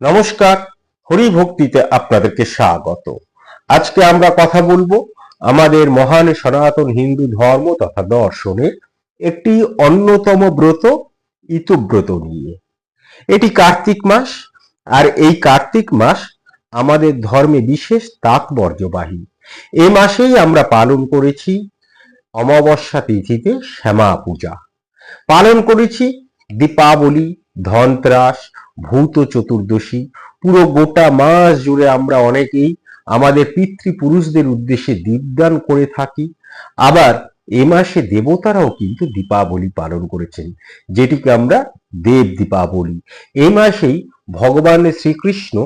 নমস্কার হরি ভক্তিতে আপনাদেরকে স্বাগত। আজকে আমরা কথা বলব আমাদের মহান সনাতন হিন্দু ধর্ম তথা দর্শনের একটি অন্যতম ব্রত, ইতুব্রত নিয়ে। এটি কার্তিক মাস, আর এই কার্তিক মাস আমাদের ধর্মে বিশেষ তাৎপর্যবাহী। এ মাসেই আমরা পালন করেছি অমাবস্যা তিথিতে শ্যামা পূজা। পালন করেছি দীপাবলি ধনত্রাস, ভূত চতুর্দশী, পুরো গোটা মাস জুড়ে আমরা অনেকেই আমাদের পিতৃপুরুষদের উদ্দেশ্যে দীপদান করে থাকি। আবার এ মাসে দেবতারাও কিন্তু দীপাবলি পালন করেছেন, যেটিকে আমরা দেব দীপাবলি এ মাসেই ভগবান শ্রীকৃষ্ণ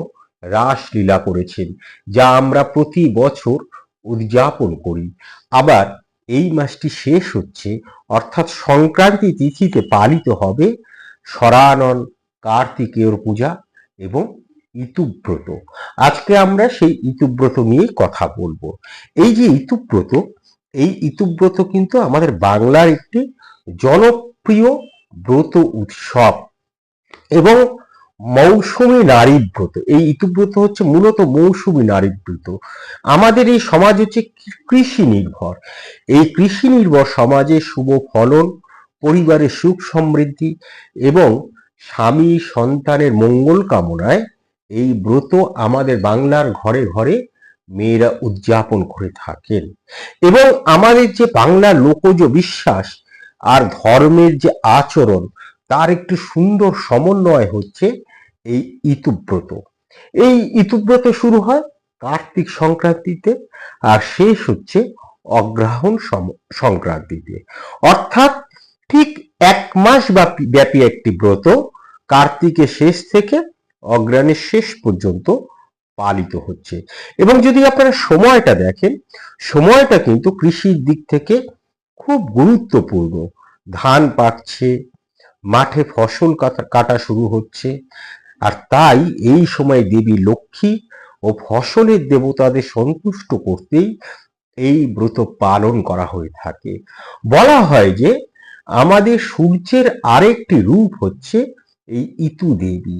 রাসলীলা করেছেন, যা আমরা প্রতি বছর উদযাপন করি। আবার এই মাসটি শেষ হচ্ছে, অর্থাৎ সংক্রান্তি তিথিতে পালিত হবে সরানন কার্তিকেয়র পূজা এবং ইতুব্রত। আজকে আমরা সেই ইতুব্রত নিয়ে কথা বলব। এই যে ইতুব্রত, এই ইতুব্রত কিন্তু আমাদের বাংলার একটি জনপ্রিয় ব্রত উৎসব এবং মৌসুমী নারী ব্রত। এই ইতুব্রত হচ্ছে মূলত মৌসুমী নারী ব্রত। আমাদের এই সমাজ হচ্ছে কৃষি নির্ভর। এই কৃষি নির্ভর সমাজে শুভ ফলন পরিবারের সুখ সমৃদ্ধি এবং স্বামী সন্তানের মঙ্গল কামনায় এই ব্রত আমাদের বাংলার ঘরে ঘরে মেয়েরা উদযাপন করে থাকেন। এবং আমাদের যে বাংলা লোকজ বিশ্বাস আর ধর্মের যে আচরণ, তার একটি সুন্দর সমন্বয় হচ্ছে এই ইতুব্রত। এই ইতুব্রত শুরু হয় কার্তিক সংক্রান্তিতে আর শেষ হচ্ছে অগ্রহায়ণ সম- সংক্রান্তিতে। অর্থাৎ ঠিক এক মাস ব্যাপী ব্যাপী একটি ব্রত কার্তিকের শেষ থেকে অগ্রাণের শেষ পর্যন্ত পালিত হচ্ছে। এবং যদি আপনারা সময়টা দেখেন, সময়টা কিন্তু কৃষির দিক থেকে খুব গুরুত্বপূর্ণ। ধান পাকছে মাঠে ফসল কাটা- শুরু হচ্ছে, আর তাই এই সময় দেবী লক্ষ্মী ও ফসলের দেবতাদের সন্তুষ্ট করতেই এই ব্রত পালন করা হয়ে থাকে। বলা হয় যে আমাদের সূর্যের আরেকটি রূপ হচ্ছে এই ইতু দেবী।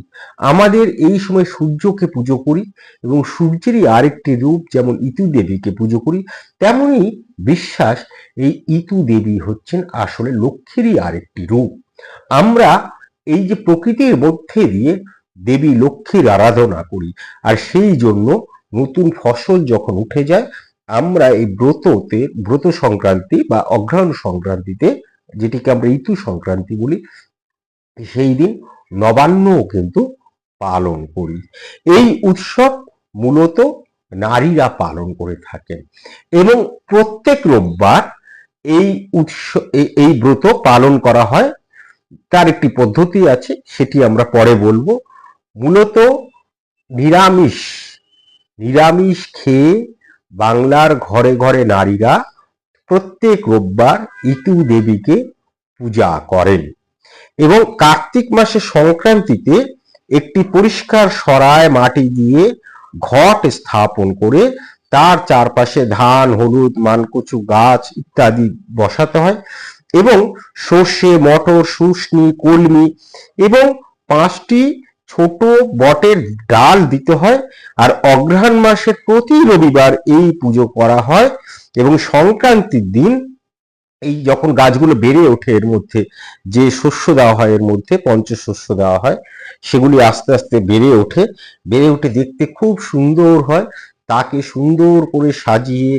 আমাদের এই সময় সূর্যকে পুজো করি এবং সূর্যেরই আরেকটি রূপ যেমন ইতু দেবীকে পুজো করি, তেমনি বিশ্বাস এই ইতু দেবী হচ্ছেন আসলে লক্ষ্মীরই আরেকটি রূপ। আমরা এই যে প্রকৃতির মধ্যে দিয়ে দেবী লক্ষ্মীর আরাধনা করি আর সেই জন্য নতুন ফসল যখন উঠে যায়, আমরা এই ব্রততে, ব্রত সংক্রান্তি বা অগ্রহায়ণ সংক্রান্তিতে যেটিকে আমরা ঋতু সংক্রান্তি বলি, সেই দিন নবান্নও কিন্তু পালন করি। এই উৎসব মূলত নারীরা পালন করে থাকেন এবং প্রত্যেক রোববার এই উৎসব এই ব্রত পালন করা হয়। তার একটি পদ্ধতি আছে, সেটি আমরা পরে বলব। মূলত নিরামিষ নিরামিষ খেয়ে বাংলার ঘরে ঘরে নারীরা প্রত্যেক রোববার ইতু দেবীকে পূজা করেন। এবং কার্তিক মাসে সংক্রান্তিতে একটি পরিষ্কার সরায় মাটি দিয়ে ঘট স্থাপন করে তার চারপাশে ধান, হলুদ, মানকচু, গাছ ইত্যাদি বসাতে হয় এবং সর্ষে, মটর শুষ্নি কলমি এবং পাঁচটি ছোট বটের ডাল দিতে হয়। আর অগ্রহায়ণ মাসের প্রতি রবিবার এই পুজো করা হয়। এবং সংক্রান্তির দিন এই যখন গাছগুলো বেড়ে ওঠে এর মধ্যে, যে শস্য দেওয়া হয় এর মধ্যে পঞ্চশস্য দেওয়া হয়, সেগুলি আস্তে আস্তে বেড়ে ওঠে। বেড়ে উঠে দেখতে খুব সুন্দর হয়। তাকে সুন্দর করে সাজিয়ে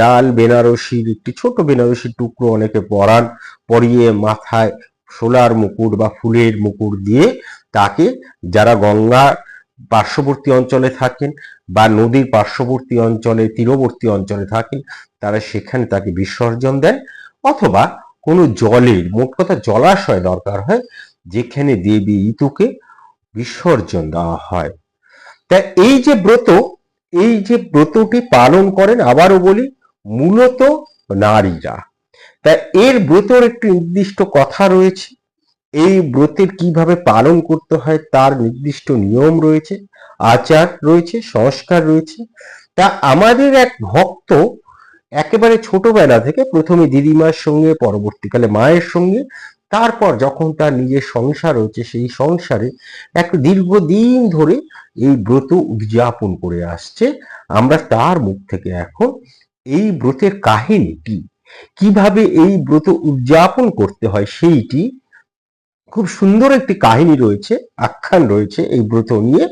লাল বেনারসির একটি ছোট বেনারসির টুকরো অনেকে পরান, পরিয়ে মাথায় সোলার মুকুট বা ফুলের মুকুট দিয়ে তাকে যারা গঙ্গা পার্শ্ববর্তী অঞ্চলে থাকেন বা নদীর পার্শ্ববর্তী অঞ্চলে, তীরবর্তী অঞ্চলে থাকেন তারা সেখানে তাকে বিসর্জন দেন অথবা কোনো জলের, মোট কথা জলাশয় দরকার হয়, যেখানে দেবী ইতুকে বিসর্জন দেওয়া হয়। তা এই যে ব্রত, এই যে ব্রতটি পালন করেন, আবারও বলি, মূলত নারীরা। তা এর ব্রতর একটি নির্দিষ্ট কথা রয়েছে, এই ব্রতের কীভাবে পালন করতে হয় তার নির্দিষ্ট নিয়ম রয়েছে, আচার রয়েছে, সংস্কার রয়েছে। তা আমাদের এক ভক্ত একেবারে ছোটবেলা থেকে প্রথমে দিদিমার সঙ্গে, পরবর্তীকালে মায়ের সঙ্গে, তারপর যখন তার নিজের সংসার হচ্ছে সেই সংসারে এক দীর্ঘদিন ধরে এই ব্রত উদযাপন করে আসছে। আমরা তার মুখ থেকে এখন এই ব্রতের কাহিনী কি? কীভাবে এই ব্রত উদযাপন করতে হয় সেইটি? খুব সুন্দর একটি কাহিনী রয়েছে, আখ্যান রয়েছে এই ব্রত নিয়ে।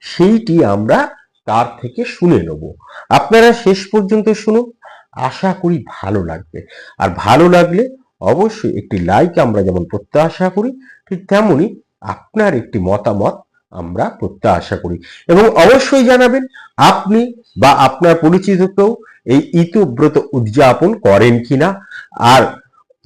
সেইটি আমরা তার থেকে শুনে নেব। আপনারা শেষ পর্যন্ত শুনুন। আশা করি ভালো লাগবে। আর ভালো লাগলে অবশ্যই একটি লাইক আমরা যেমন প্রত্যাশা করি, ঠিক তেমনই আপনার একটি মতামত আমরা প্রত্যাশা করি। এবং অবশ্যই জানাবেন আপনি বা আপনার পরিচিত কেউ এই ইতুব্রত উদযাপন করেন কিনা। আর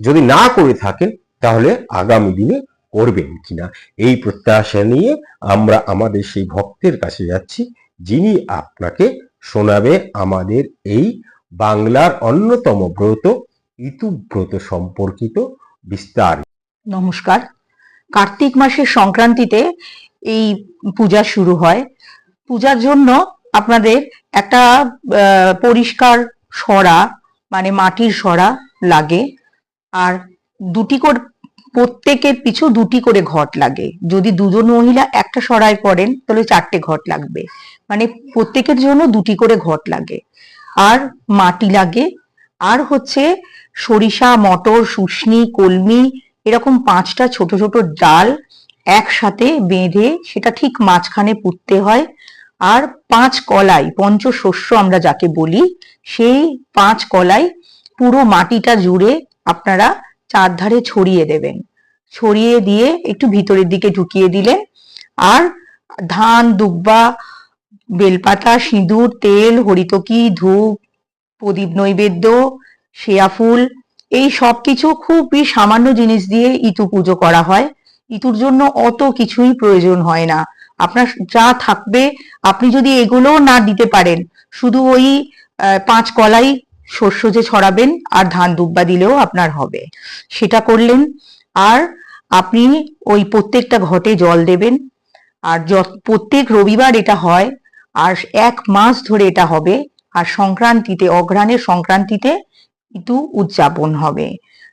যদি না করে থাকেন, তাহলে আগামী দিনে করবেন কিনা। এই প্রত্যাশা নিয়ে আমরা আমাদের সেই ভক্তের কাছে যাচ্ছি, যিনি আপনাকে শোনাবে আমাদের এই বাংলার অন্যতম ব্রত, ইতুব্রত সম্পর্কিত বিস্তার। নমস্কার। কার্তিক মাসের সংক্রান্তিতে এই পূজা শুরু হয়। পূজার জন্য আপনাদের একটা পরিষ্কার সরা মানে মাটির সরা লাগে। আর দুটি করে, প্রত্যেকের পিছু দুটি করে ঘট লাগে। যদি দুজন মহিলা একটা সরায় করেন তাহলে চারটে ঘট লাগবে। মানে প্রত্যেকের জন্য দুটি করে ঘট লাগে। আর মাটি লাগে। আর হচ্ছে সরিষা, মটর, শুশনি, কলমি, এরকম পাঁচটা ছোট ছোট ডাল একসাথে বেঁধে সেটা ঠিক মাঝখানে পুঁততে হয়। আর পাঁচ কলাই, পঞ্চশস্য আমরা যাকে বলি, সেই পাঁচ কলাই পুরো মাটিটা জুড়ে আপনারা চারধারে ছড়িয়ে দেবেন। ছড়িয়ে দিয়ে একটু ভিতরের দিকে ঢুকিয়ে দিলেন। আর ধান, দুব্বা বেলপাতা, সিঁদুর, তেল, হরিতকি, ধূপ, প্রদীপ নৈবেদ্য শেয়া ফুল, এই সব কিছু খুবই সামান্য জিনিস দিয়ে ইতু পুজো করা হয়। ইতুর জন্য অত কিছুই প্রয়োজন হয় না। আপনার যা থাকবে, আপনি যদি এগুলো না দিতে পারেন, শুধু ওই পাঁচ কলাই শস্য যে ছড়াবেন আর ধান দুব্বা দিলেও আপনার হবে। সেটা করলেন, আর আপনি ওই প্রত্যেকটা ঘটে জল দেবেন। আর প্রত্যেক রবিবার এটা হয় আর এক মাস ধরে এটা হবে। আর সংক্রান্তিতে, অঘ্রাণের সংক্রান্তিতে কিন্তু উদযাপন হবে।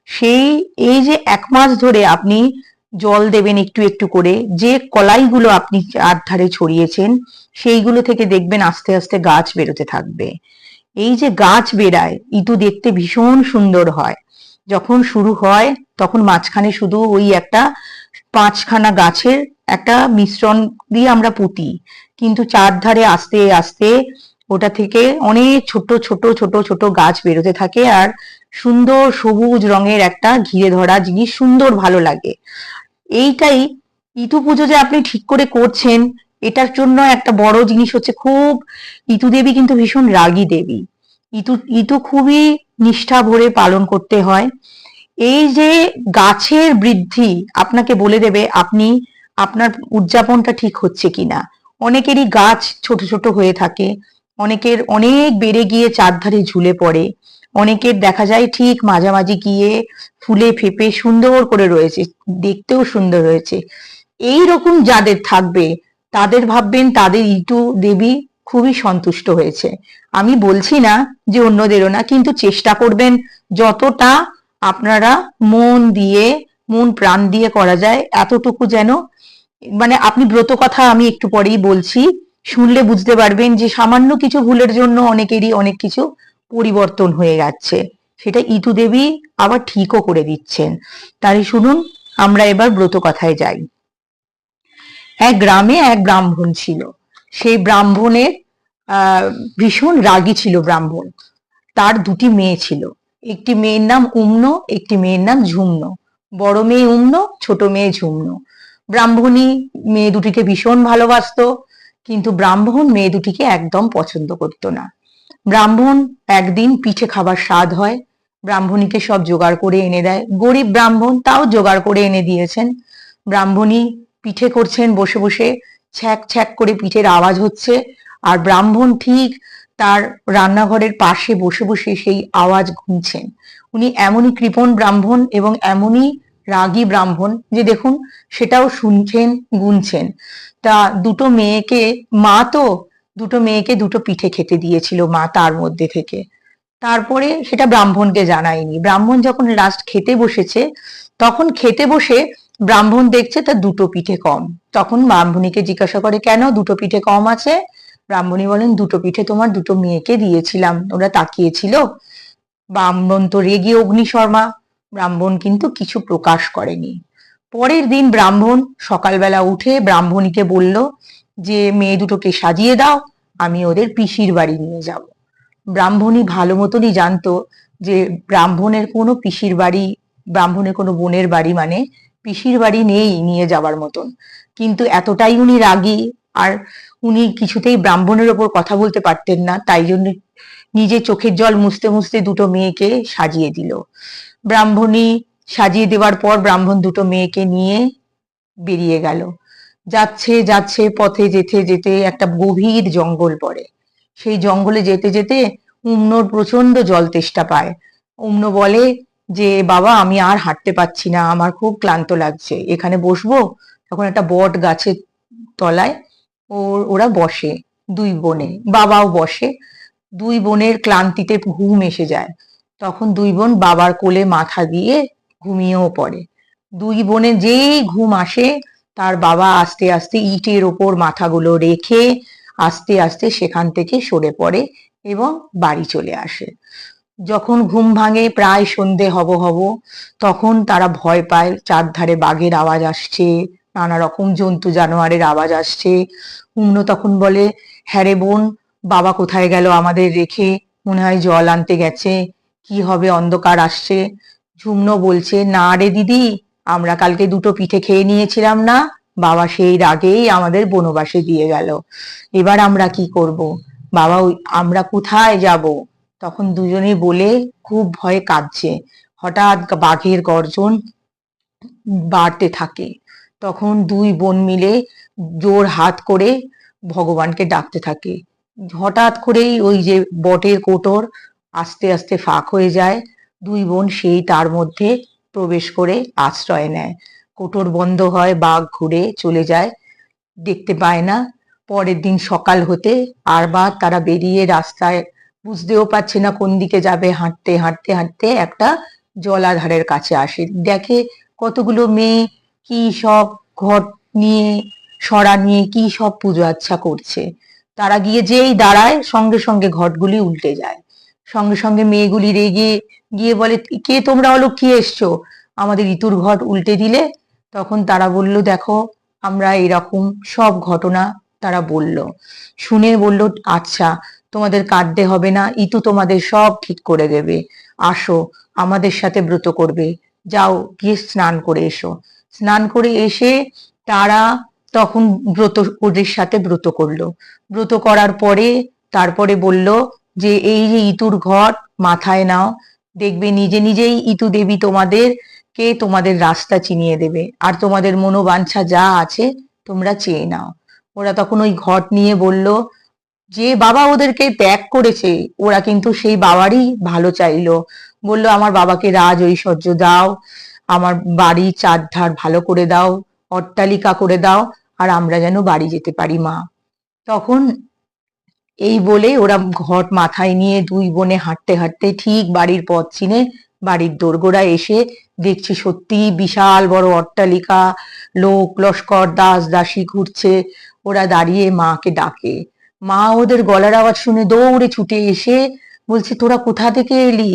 সেই, এই যে এক মাস ধরে আপনি জল দেবেন একটু একটু করে, যে কলাইগুলো আপনি ধারে ছড়িয়েছেন, সেইগুলো থেকে দেখবেন আস্তে আস্তে গাছ বেরোতে থাকবে। এই যে গাছ বেরায় ইতু দেখতে ভীষণ সুন্দর হয়। যখন শুরু হয়, তখন মাঝখানে শুধু ওই একটা পাঁচখানা গাছের একটা মিশ্রণ দিয়ে আমরা পুঁতি। কিন্তু চারধারে আস্তে আস্তে ওটা থেকে অনেক ছোট ছোট ছোট ছোট গাছ বেরোতে থাকে আর সুন্দর সবুজ রঙের একটা ঘিরে ধরা জিনিস সুন্দর ভালো লাগে। এইটাই ইতু পুজো যে আপনি ঠিক করে করছেন, এটার জন্য একটা বড় জিনিস হচ্ছে খুব ইতু দেবী কিন্তু ভীষণ রাগী দেবী। ইতু ইতু খুবই নিষ্ঠা ভরে পালন করতে হয়। এই যে গাছের বৃদ্ধি আপনাকে বলে দেবে, আপনি আপনার উদযাপনটা ঠিক হচ্ছে কিনা? অনেকেরই গাছ ছোট ছোট হয়ে থাকে, অনেকের অনেক বেড়ে গিয়ে চারধারে ঝুলে পড়ে, অনেকের দেখা যায় ঠিক মাঝামাঝি গিয়ে ফুলে ফেপে সুন্দর করে রয়েছে, দেখতেও সুন্দর হয়েছে। এই রকম যাদের থাকবে, তাদের ভাববেন তাদের ইটু দেবী খুবই সন্তুষ্ট হয়েছে। আমি বলছি না যে অন্যদেরও না, কিন্তু চেষ্টা করবেন যতটা আপনারা মন দিয়ে মন প্রাণ দিয়ে করা যায়, এতটুকু যেন মানে আপনি ব্রত কথা আমি একটু পরেই বলছি, শুনলে বুঝতে পারবেন যে সামান্য কিছু ভুলের জন্য অনেকেরই অনেক কিছু পরিবর্তন হয়ে যাচ্ছে। সেটা ইতু দেবী আবার ঠিকও করে দিচ্ছেন। তাই শুনুন, আমরা এবার ব্রত কথায় যাই। এক গ্রামে এক ব্রাহ্মণ ছিল। সেই ব্রাহ্মণের ভীষণ রাগী ছিল ব্রাহ্মণ। তার দুটি মেয়ে ছিল। একটি মেয়ের নাম উম্ন, একটি মেয়ের নাম ঝুমনো। বড় মেয়ে উম্ন, ছোট মেয়ে ঝুমনো। ব্রাহ্মণী মেয়ে দুটিকে ভীষণ ভালোবাসতো, কিন্তু ব্রাহ্মণ মেয়ে দুটিকে একদম পছন্দ করতো না। ব্রাহ্মণ একদিন পিঠে খাবার স্বাদ হয়, ব্রাহ্মণীকে সব জোগাড় করে এনে দেয়। গরিব ব্রাহ্মণ তাও জোগাড় করে এনে দিয়েছেন। ব্রাহ্মণী পিঠে করছেন, বসে বসে ছ্যাক ছ্যাক করে পিঠের আওয়াজ হচ্ছে, আর ব্রাহ্মণ ঠিক তার রান্নাঘরের পাশে বসে বসে সেই আওয়াজ গুনছেন। উনি এমনই কৃপণ ব্রাহ্মণ এবং এমনই রাগী ব্রাহ্মণ যে দেখুন, সেটাও শুনছেন, গুনছেন। তা দুটো মেয়েকে, মা তো দুটো মেয়েকে দুটো পিঠে খেতে দিয়েছিল মা তার মধ্যে থেকে। তারপরে সেটা ব্রাহ্মণকে জানায়নি। ব্রাহ্মণ যখন লাস্ট খেতে বসেছে, তখন খেতে বসে ব্রাহ্মণ দেখছে তার দুটো পিঠে কম। তখন ব্রাহ্মণীকে জিজ্ঞাসা করে, কেন দুটো পিঠে কম আছে? ব্রাহ্মণী বলেন, দুটো পিঠে তোমার দুটো মেয়েকে দিয়েছিলাম। ওরা তাকিয়েছিল ব্রাহ্মণ তো রেগে অগ্নিশর্মা ব্রাহ্মণ কিন্তু কিছু প্রকাশ করেনি। পরের দিন ব্রাহ্মণ সকালবেলা উঠে ব্রাহ্মণীকে বলল যে, মেয়ে দুটোকে সাজিয়ে দাও, আমি ওদের পিসির বাড়ি নিয়ে যাব। ব্রাহ্মণী ভালো মতনই জানতো যে, ব্রাহ্মণের কোনো পিসির বাড়ি, ব্রাহ্মণের কোনো বোনের বাড়ি মানে পিসির বাড়ি নেই নিয়ে যাওয়ার মতন। কিন্তু এতটাই উনি রাগী, আর উনি কিছুতেই ব্রাহ্মণের ওপর কথা বলতে পারতেন না, তাই জন্য নিজে চোখের জল মুছতে মুছতে দুটো মেয়েকে সাজিয়ে দিল। ব্রাহ্মণী সাজিয়ে দেওয়ার পর ব্রাহ্মণ দুটো মেয়েকে নিয়ে বেরিয়ে গেল। যাচ্ছে যাচ্ছে, পথে যেতে যেতে একটা গভীর জঙ্গল পড়ে। সেই জঙ্গলে যেতে যেতে উমনোর প্রচণ্ড জল তেষ্টা পায়। উম্ন বলে যে, বাবা, আমি আর হাঁটতে পারছি না, আমার খুব ক্লান্ত লাগছে। এখানে বসবো? তখন একটা বট গাছের তলায় ওর, ওরা বসে, দুই বোনে। বাবাও বসে। দুই বোনের ক্লান্তিতে ঘুম এসে যায়। তখন দুই বোন বাবার কোলে মাথা দিয়ে ঘুমিয়েও পড়ে। দুই বোনে যেই ঘুম আসে, তার বাবা আস্তে আস্তে ইটের ওপর মাথাগুলো রেখে আস্তে আস্তে সেখান থেকে সরে পড়ে এবং বাড়ি চলে আসে। যখন ঘুম ভাঙে প্রায় সন্ধে হব হব, তখন তারা ভয় পায়, চারধারে বাঘের আওয়াজ আসছে, নানা রকম জন্তু জানোয়ারের আওয়াজ আসছে। হুমনো তখন বলে হ্যাঁ রে বোন বাবা কোথায় গেল আমাদের রেখে? মনে হয় জল আনতে গেছে। কি হবে? অন্ধকার আসছে। ঝুমনো বলছে, না রে দিদি, আমরা কালকে দুটো পিঠে খেয়ে নিয়েছিলাম না। বাবা সেই রাগেই আমাদের বনবাসে দিয়ে গেল। এবার আমরা কি করব? বাবা আমরা কোথায় যাব? তখন দুজনে বলে, খুব ভয়ে কাঁদছে। হঠাৎ বাঘের গর্জন বাড়তে থাকে। তখন দুই বোন মিলে জোর হাত করে ভগবানকে ডাকতে থাকে। হঠাৎ করেই ওই যে বটের কোটর আস্তে আস্তে ফাঁক হয়ে যায়। দুই বোন সেই তার মধ্যে প্রবেশ করে আশ্রয় নেয়। কোটর বন্ধ হয়, বাঘ ঘুরে চলে যায়। দেখতে পায় না। পরের দিন সকাল হতে আর আরবার তারা বেরিয়ে রাস্তায় বুঝতেও পারছে না কোন দিকে যাবে। হাঁটতে হাঁটতে হাঁটতে একটা জলাধারের কাছে আসে। দেখে কতগুলো মেয়ে কি সব ঘট নিয়ে সরা নিয়ে কি সব পুজো আচ্ছা করছে। তারা গিয়ে যেই দাঁড়ায়, সঙ্গে সঙ্গে ঘটগুলি উল্টে যায়। সঙ্গে সঙ্গে মেয়েগুলি রেগে গিয়ে বলে, কে তোমরা অলক্ষী এসছো? আমাদের ইতুর ঘট উল্টে দিলে। তখন তারা বলল, দেখো, আমরা এরকম সব ঘটনা, তারা বলল। শুনে বলল আচ্ছা তোমাদের কাঁদতে হবে না, ইতু তোমাদের সব ঠিক করে দেবে। আসো, আমাদের সাথে ব্রত করবে। যাও, গিয়ে স্নান করে এসো। স্নান করে এসে তারা তখন ব্রত ওদের সাথে ব্রত করল। ব্রত করার পরে তারপরে বলল যে, এই যে ইতুর ঘট মাথায় নাও। দেখবে নিজে নিজেই ইতু দেবী তোমাদের কে তোমাদের রাস্তা চিনিয়ে দেবে। আর তোমাদের মনোবাঞ্ছা যা আছে তোমরা চেয়ে নাও। ওরা তখন ওই ঘট নিয়ে বলল যে, বাবা ওদেরকে ত্যাগ করেছে। ওরা কিন্তু সেই বাবারই ভালো চাইলো। বলল, আমার বাবাকে রাজ ঐশ্বর্য দাও। আমার বাড়ি চারধার ভালো করে দাও। অট্টালিকা করে দাও। আর আমরা যেন বাড়ি যেতে পারি, মা। তখন এই বলে ওরা ঘট মাথায় নিয়ে দুই বোনে হাঁটতে হাঁটতে ঠিক বাড়ির পথ চিনে বাড়ির দোরগোড়ায় এসে দেখছি সত্যি বিশাল বড় অট্টালিকা, লোক, লস্কর, দাস, দাসী ঘুরছে। ওরা দাঁড়িয়ে মাকে ডাকে। মা ওদের গলার আওয়াজ শুনে দৌড়ে ছুটে এসে বলছে, তোরা কোথা থেকে এলি?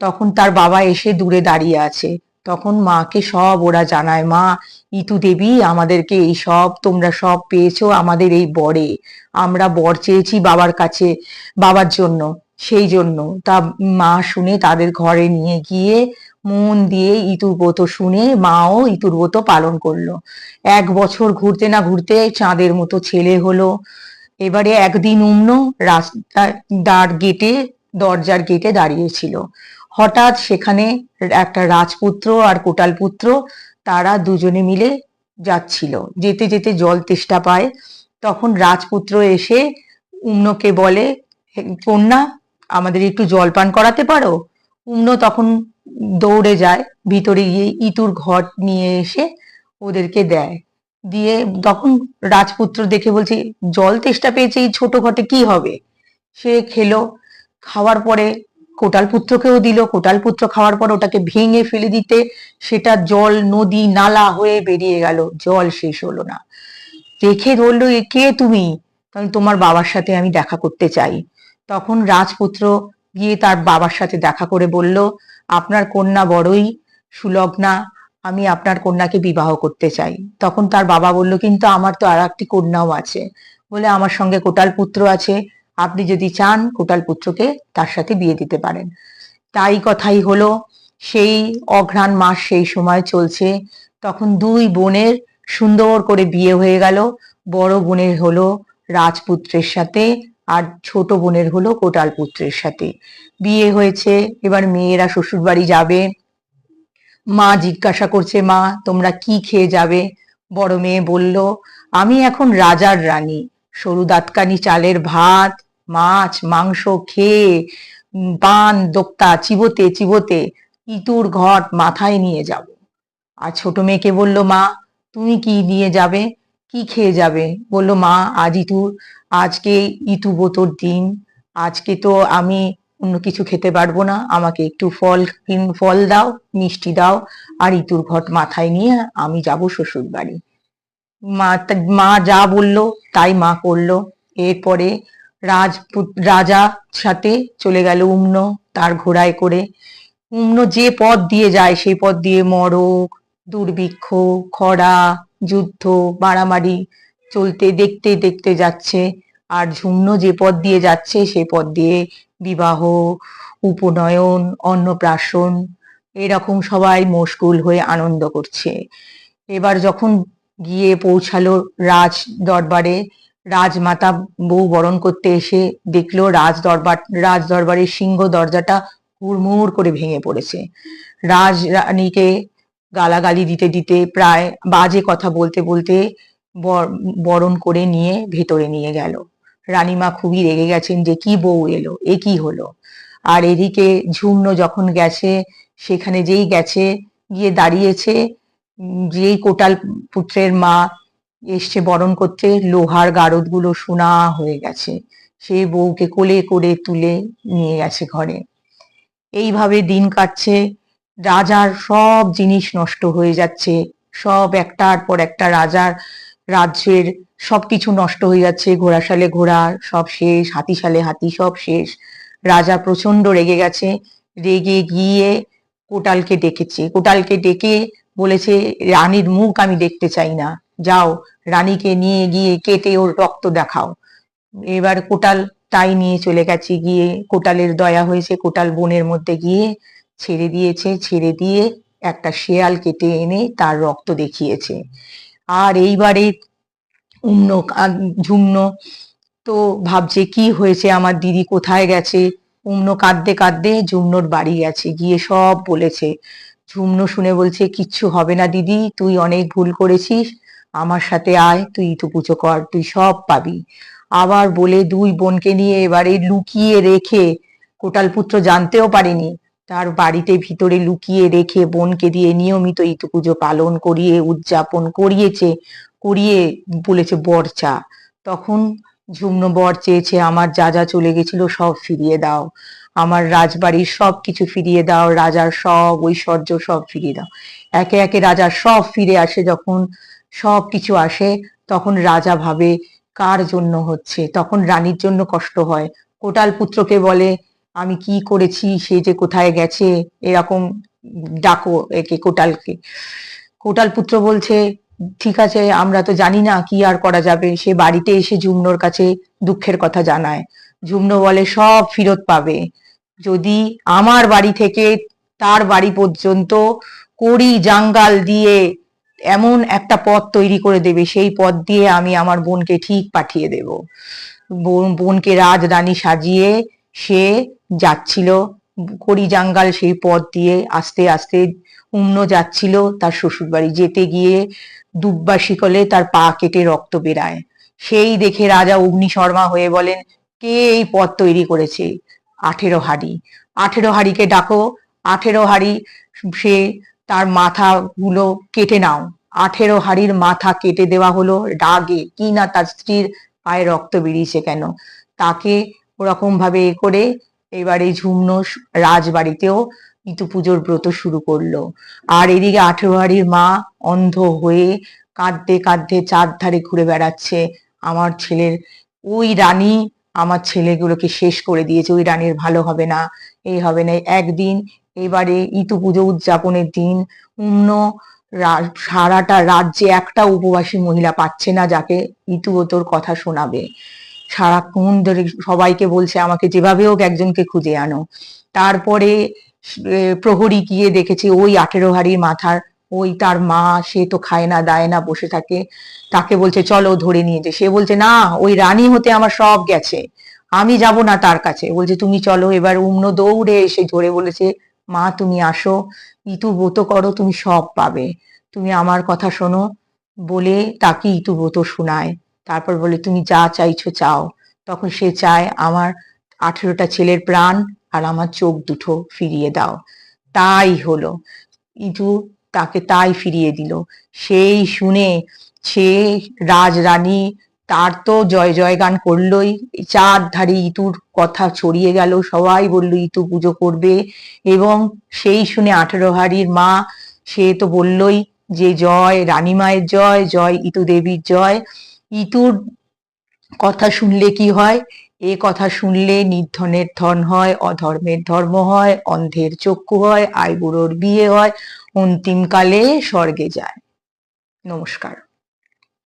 তখন তার বাবা এসে দূরে দাঁড়িয়ে আছে। তখন মাকে সব ওরা জানায়, মা, ইতু দেবী, আমাদেরকে এই সব, তোমরা সব পেয়েছ আমাদের এই বরে। আমরা বর চেয়েছি বাবার কাছে, বাবার জন্য, সেই জন্য। তা মা শুনে তাদের ঘরে নিয়ে গিয়ে মন দিয়ে ইতুর ব্রত শুনে মাও ইতুর ব্রত পালন করল। এক বছর ঘুরতে না ঘুরতে চাঁদের মতো ছেলে হলো। এবারে একদিন উমনো রাস্তার দ্বার গেটে, দরজার গেটে দাঁড়িয়েছিল হঠাৎ সেখানে একটা রাজপুত্র আর কোটাল পুত্র তারা দুজনে মিলে যাচ্ছিল। যেতে যেতে জল তেষ্টা পায়। তখন রাজপুত্র এসে উম্নকে বলে "হে, কন্যা আমাদের একটু জল পান করাতে পারো? উম্ন তখন দৌড়ে যায় ভিতরে গিয়ে ইতুর ঘট নিয়ে এসে ওদেরকে দেয়। দিয়ে তখন রাজপুত্র দেখে বলছে জল তেষ্টা পেয়েছে এই ছোট ঘটে কি হবে? সে খেলো। খাওয়ার পরে কোটাল পুত্রকেও দিল। কোটাল পুত্র খাওয়ার পর ওটাকে ভেঙে ফেলে দিতে সেটা জল, নদী, নালা হয়ে বেরিয়ে গেল। জল শেষ হলো না। দেখে বলল এ কে তুমি? কারণ তোমার বাবার সাথে আমি দেখা করতে চাই। তখন রাজপুত্র গিয়ে তার বাবার সাথে দেখা করে বলল, আপনার কন্যা বড়ই সুলগ্না, আমি আপনার কন্যাকে বিবাহ করতে চাই। তখন তার বাবা বলল, কিন্তু আমার তো আর একটি কন্যাও আছে। বলে, আমার সঙ্গে কোটাল পুত্র আছে আপনি যদি চান কোটাল পুত্রকে তার সাথে বিয়ে দিতে পারেন। তাই কথাই হলো, সেই অঘ্রাণ মাস সেই সময় চলছে, তখন দুই বোনের সুন্দর করে বিয়ে হয়ে গেল। বড় বোনের হলো রাজপুত্রের সাথে আর ছোট বোনের হলো কোটাল পুত্রের সাথে। বিয়ে হয়েছে, এবার মেয়েরা শ্বশুর বাড়ি যাবে। মা জিজ্ঞাসা করছে, মা, তোমরা কি খেয়ে যাবে? বড় মেয়ে বলল, আমি এখন রাজার রানী। সরু দাঁতকানি চালের ভাত মাছ, মাংস খেয়ে পান, দোক্তা, চিবোতে চিবোতে ইতুর ঘট মাথায় নিয়ে যাব। আর ছোট মেয়েকে বলল, মা, তুমি কি নিয়ে যাবে? কি খেয়ে যাবে? বলল, মা, আজ ইতুর আজকে ইতু বোতর দিন। আজকে তো আমি অন্য কিছু খেতে পারব না। আমাকে একটু ফল ফল দাও, মিষ্টি দাও, আর ইতুর ঘট মাথায় নিয়ে আমি যাব শ্বশুর বাড়ি মা মা যা বলল, তাই মা করল। এরপরে রাজপুত রাজা সাথে চলে গেল উম্ন তার ঘোড়ায় করে। উম্ন যে পথ দিয়ে যায় সেই পথ দিয়ে মরক, দুর্ভিক্ষ, খরা, যুদ্ধ, মারামারি চলতে দেখতে দেখতে যাচ্ছে। আর ঝুমন যে পথ দিয়ে যাচ্ছে সেই পথ দিয়ে বিবাহ, উপনয়ন, অন্নপ্রাশন এরকম সবাই মশগুল হয়ে আনন্দ করছে। এবার যখন গিয়ে পৌঁছালো রাজ দরবারে রাজমাতা বউ বরণ করতে এসে দেখল রাজ দরবার রাজ দরবারের সিংহ দরজাটা হুড়মুড় করে ভেঙে পড়েছে। রাজ রানীকে গালাগালি দিতে দিতে প্রায় বাজে কথা বলতে বলতে বর- বরণ করে নিয়ে ভেতরে নিয়ে গেল। রানীমা খুবই রেগে গেছেন যে কি বউ এলো, এ কি হলো? আর এদিকে ঝুমন যখন গেছে, সেখানে যেই গেছে, গিয়ে দাঁড়িয়েছে, যেই কোটাল পুত্রের মা এসছে বরণ করতে, লোহার গারদগুলো সোনা হয়ে গেছে। সে বউকে কোলে করে তুলে নিয়ে গেছে ঘরে। এইভাবে দিন কাটছে, রাজার সব জিনিস নষ্ট হয়ে যাচ্ছে, সব একটার পর একটা রাজার রাজ্যের সবকিছু নষ্ট হয়ে যাচ্ছে ঘোড়াশালে ঘোড়া, সব শেষ হাতিশালে হাতি, সব শেষ। রাজা প্রচণ্ড রেগে গেছে, রেগে গিয়ে কোটালকে ডেকেছে। কোটালকে ডেকে বলেছে, রানীর মুখ আমি দেখতে চাই না। যাও, রানীকে নিয়ে গিয়ে কেটে ওর রক্ত দেখাও। এবার কোটাল তাই নিয়ে চলে গেছে, গিয়ে কোটালের দয়া হয়েছে কোটাল বনের মধ্যে গিয়ে ছেড়ে দিয়েছে, ছেড়ে দিয়ে একটা শেয়াল কেটে এনে তার রক্ত দেখিয়েছে। আর এইবারে উম্ন ঝুমন তো ভাবছে, কি হয়েছে? আমার দিদি কোথায় গেছে? উম্ন কাঁদতে কাঁদতে ঝুমনোর বাড়ি গেছে, গিয়ে সব বলেছে। ঝুমনো শুনে বলছে, কিচ্ছু হবে না দিদি, তুই অনেক ভুল করেছিস আমার সাথে আয়, তুই ইতু পুজো কর, তুই সব পাবি। আবার বলে দুই বোনকে নিয়ে এবারে লুকিয়ে রেখে কোটাল পুত্র জানতেও পারেনি, তার বাড়িতে ভিতরে লুকিয়ে রেখে বোনকে দিয়ে নিয়মিত ইতু পুজো পালন করিয়ে, উদযাপন করিয়েছে, করিয়ে বলেছে বর চা। তখন ঝুমনো বর চেয়েছে, আমার যা যা চলে গেছিল সব ফিরিয়ে দাও। আমার রাজবাড়ির সব কিছু ফিরিয়ে দাও, রাজার সব ঐশ্বর্য সব ফিরিয়ে দাও। একে একে রাজার সব ফিরে আসে যখন সব কিছু আসে, তখন রাজা ভাবে কার জন্য হচ্ছে, তখন রানীর জন্য কষ্ট হয়। কোটাল পুত্রকে বলে, আমি কি করেছি? সে যে কোথায় গেছে? এরকম ডাকো একে কোটালকে। কোটাল পুত্র বলছে, ঠিক আছে, আমরা তো জানি না কি আর করা যাবে। সে বাড়িতে এসে ঝুমনোর কাছে দুঃখের কথা জানায়। ঝুমনো বলে, সব ফেরত পাবে। যদি আমার বাড়ি থেকে তার বাড়ি পর্যন্ত কড়ি জাঙ্গাল দিয়ে এমন একটা পথ তৈরি করে দেবে, সেই পথ দিয়ে আমি আমার বোনকে ঠিক পাঠিয়ে দেব। বোন, বোনকে রাজরানী সাজিয়ে সে যাচ্ছিল করি জাঙ্গাল সেই পথ দিয়ে আস্তে আস্তে উম্ন যাচ্ছিল তার শ্বশুর বাড়ি যেতে গিয়ে দুব্বা শিকলে তার পা কেটে রক্ত বেরায়। সেই দেখে রাজা অগ্নিশর্মা হয়ে বলেন, কে এই পথ তৈরি করেছে? আঠেরো হাড়ি। আঠেরো হাড়িকে ডাকো। আঠেরো হাড়ি সে তার মাথা গুলো কেটে নাও। আঠেরো হাড়ির মাথা কেটে দেওয়া হলো রাগে। কি না তার স্ত্রীর পায়ে রক্ত বেরিয়েছে কেন? তাকে ওরকম ভাবে এ করে এবারে ঝুমনো রাজবাড়িতেও ইতু পুজোর ব্রত শুরু করল। আর এদিকে আঠেরো হাড়ির মা অন্ধ হয়ে কাঁদতে কাঁদতে চার ধারে ঘুরে বেড়াচ্ছে। আমার ছেলের, ওই রানী আমার ছেলেগুলোকে শেষ করে দিয়েছে। ওই রানীর ভালো হবে না, এই হবে না। একদিন এবারে ইতু পুজো উদযাপনের দিন। অন্য সারাটা রাজ্যে একটা উপবাসী মহিলা পাচ্ছে না যাকে ইতু তোর কথা শোনাবে। সারাক্ষণ ধরে সবাইকে বলছে, আমাকে যেভাবে হোক একজনকে খুঁজে আনো। তারপরে প্রহরী গিয়ে দেখেছে, ওই আঠেরো হাড়ির মাথার, ওই তার মা, সে তো খায় না, দায় না, বসে থাকে। তাকে বলছে, চলো ধরে নিয়ে যে। সে বলছে, না, ওই রানী হতে আমার সব গেছে। আমি যাব না তার কাছে। বলছে, তুমি চলো। এবার উম্ন দৌড়ে এসে ধরে বলেছে মা তুমি আসো, ইতু ব্রত করো, তুমি সব পাবে। তুমি আমার কথা শোনো, বলে তাকে ইতু ব্রত শোনায়। তারপর বলে, তুমি যা চাইছো চাও। তখন সে চায়, আমার আঠেরোটা ছেলের প্রাণ আর আমার চোখ দুটো ফিরিয়ে দাও। তাই হলো। ইতু তাকে তাই ফিরিয়ে দিল। সেই শুনে সে রাজরানী তার তো জয় জয় গান করলোই। চার ধারে ইতুর কথা ছড়িয়ে গেল, সবাই বলল ইতু পুজো করবে। এবং সেই শুনে আঠেরো হাড়ির মা, সে তো বললই যে, জয় রানী মায়ের জয় জয় ইতু দেবীর জয়। ইতুর কথা শুনলে কি হয়? এ কথা শুনলে নির্ধনের ধন হয়, অধর্মের ধর্ম হয়, অন্ধের চক্ষু হয়, আইবুড়োর বিয়ে হয়, অন্তিমকালে স্বর্গে যায়। নমস্কার।